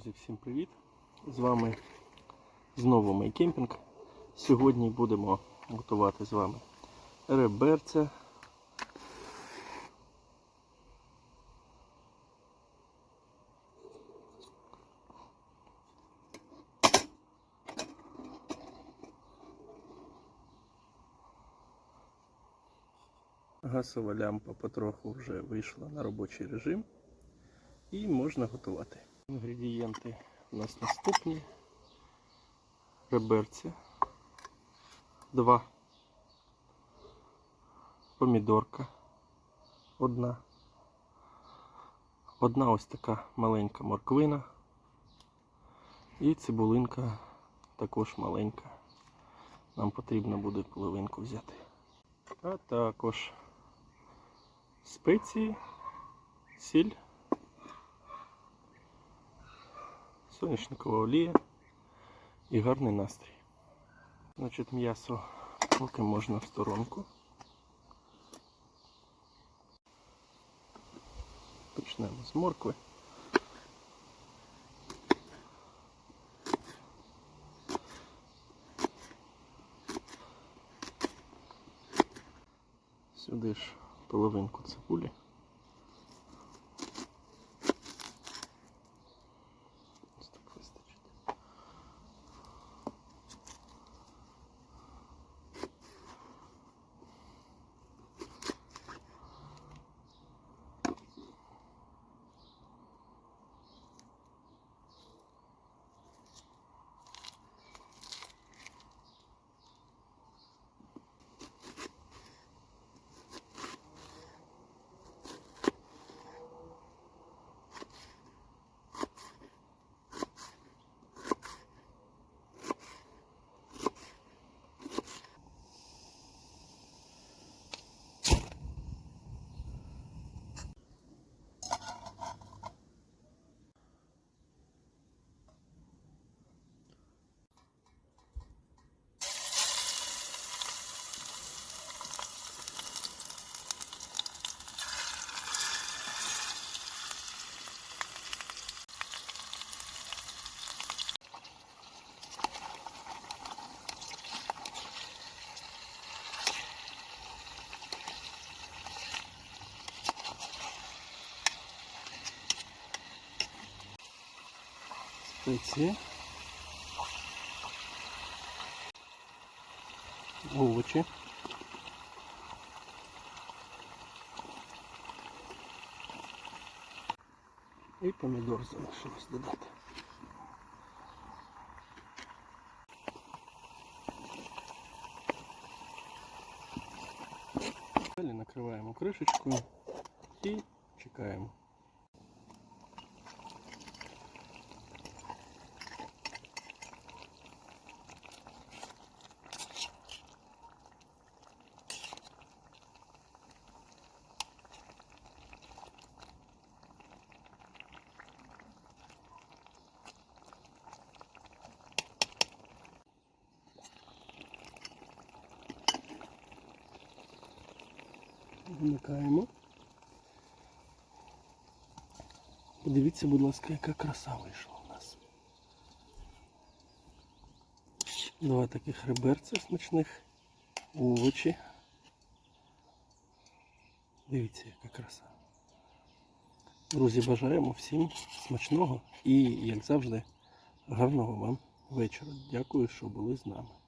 Друзі, всім привіт! З вами знову Майкемпінг. Сьогодні будемо готувати з вами реберця. Газова лямпа потроху вже вийшла на робочий режим і можна готувати. Інгредієнти у нас наступні. Реберці. Два. Помідорка. Одна. Одна ось така маленька морквина. І цибулинка також маленька. Нам потрібно буде половинку взяти. А також спеції, сіль. Соняшникова олія і гарний настрій. Значить, м'ясо поки можна в сторонку. Почнемо з моркви. Сюди ж половинку цибулі. Спеції, овочі. І помідор залишилось додати. Далі накриваємо кришечкою і чекаємо. Вмикаємо. Подивіться, будь ласка, яка краса вийшла у нас. Два таких реберця смачних, овочі. Дивіться, яка краса. Друзі, бажаємо всім смачного і, як завжди, гарного вам вечора. Дякую, що були з нами.